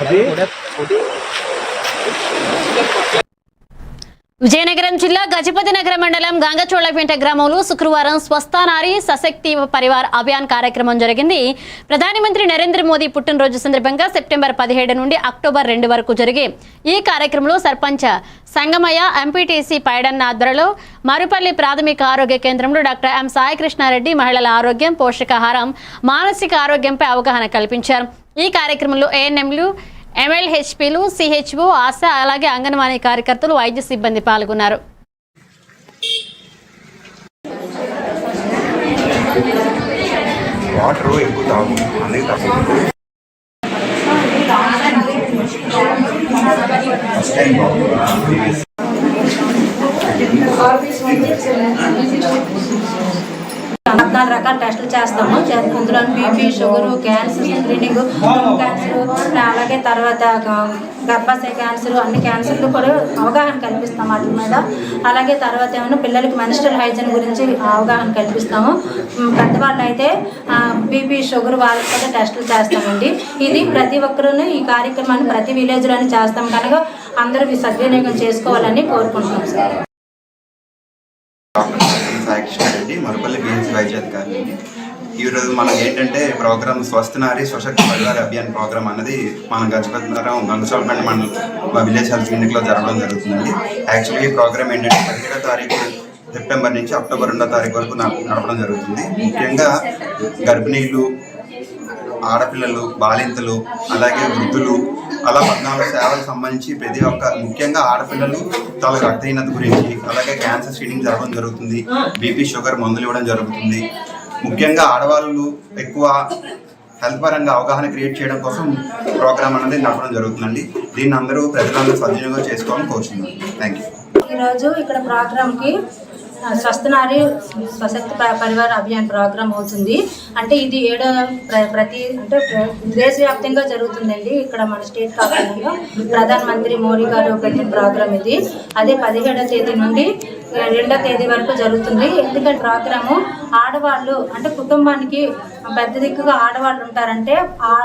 अभी విజయనగరం జిల్లా గజపతి నగర మండలం గంగచోళపేట గ్రామంలో శుక్రవారం స్వస్థానారి సశక్తి పరివార్ అభియాన్ కార్యక్రమం జరిగింది. ప్రధానమంత్రి నరేంద్ర మోదీ పుట్టినరోజు సందర్భంగా సెప్టెంబర్ పదిహేడు నుండి అక్టోబర్ రెండు వరకు జరిగే ఈ కార్యక్రమంలో సర్పంచ్ సంగమయ్య ఎంపీటీసీ పైడన్న ఆధ్వర్యంలో మరుపల్లి ప్రాథమిక ఆరోగ్య కేంద్రంలో డాక్టర్ ఎం సాయికృష్ణారెడ్డి మహిళల ఆరోగ్యం పోషకాహారం మానసిక ఆరోగ్యంపై అవగాహన కల్పించారు. ఈ కార్యక్రమంలో ఏఎన్ఎంలు ఎమ్మెల్హెచ్పీలు సిహెచ్ఓ ఆశ అలాగే అంగన్వాడీ కార్యకర్తలు వైద్య సిబ్బంది పాల్గొన్నారు. వాటర్ ఎక్కువ తాగు అనేది తప్పదు ఫస్ట్ టైం ప్రీవియస్ పద్నాలుగు రకాల టెస్టులు చేస్తాము. అందులో BP sugar cancer screening cancer అలాగే తర్వాత గర్భాశయ క్యాన్సర్ అన్ని క్యాన్సర్లు కూడా అవగాహన కల్పిస్తాం వాటి మీద. అలాగే తర్వాత ఏమైనా పిల్లలకి మెన్స్ట్రల్ హైజీన్ గురించి అవగాహన కల్పిస్తాము. పెద్దవాళ్ళు అయితే బీపీ షుగర్ వాళ్ళకి కూడా టెస్టులు చేస్తామండి. ఇది ప్రతి ఒక్కరూ ఈ కార్యక్రమాన్ని ప్రతి విలేజ్లోనే చేస్తాం. కనుక అందరూ సద్వినియోగం చేసుకోవాలని కోరుకుంటున్నాం సార్. సాయికృష్ణారెడ్డి మరుపల్లి బిఎన్సీ వైద్య అధికారి ఈరోజు మనం ఏంటంటే ప్రోగ్రామ్ స్వస్థ నారి స్వశక్తి పరివార అభియాన్ ప్రోగ్రామ్ అన్నది మన గజపతినగరం గంగచోళపల్లి మండలం విలేజ్ హెల్త్ క్లినిక్లో జరగడం జరుగుతుందండి. యాక్చువల్లీ ఈ ప్రోగ్రామ్ ఏంటంటే పదిహేడో తారీఖు సెప్టెంబర్ నుంచి అక్టోబర్ రెండో తారీఖు వరకు నడపడం జరుగుతుంది. ముఖ్యంగా గర్భిణీలు ఆడపిల్లలు బాలింతలు అలాగే వృద్ధులు అలా పద్నాలుగు సేవలకు సంబంధించి ప్రతి ఒక్క ముఖ్యంగా ఆడపిల్లలు తల రక్తహీనత గురించి అలాగే క్యాన్సర్ స్క్రీనింగ్ జరగడం జరుగుతుంది. బీపీ షుగర్ మందులు ఇవ్వడం జరుగుతుంది. ముఖ్యంగా ఆడవాళ్ళు ఎక్కువ హెల్త్ పరంగా అవగాహన క్రియేట్ చేయడం కోసం ప్రోగ్రామ్ అనేది నడపడం జరుగుతుందండి. దీన్ని అందరూ ప్రజలందరూ సద్వినియోగం చేసుకోవాలని కోరుతున్నాను థ్యాంక్ యూ ఈరోజు ఇక్కడ ప్రోగ్రామ్కి స్వస్థనారి స్వస్థ స్వశక్తి ప- పరివార అభియాన్ ప్రోగ్రామ్ అవుతుంది. అంటే ఇది ఏడో ప్ర- ప్రతి అంటే దేశవ్యాప్తంగా జరుగుతుందండి. ఇక్కడ మన స్టేట్ కాకుండా ప్రధానమంత్రి మోడీ గారు పెట్టిన ప్రోగ్రామ్ ఇది. అదే పదిహేడో తేదీ నుండి రెండో తేదీ వరకు జరుగుతుంది. ఎందుకంటే ప్రోగ్రాము ఆడవాళ్ళు అంటే కుటుంబానికి పెద్ద దిక్కుగా ఆడవాళ్ళు ఉంటారంటే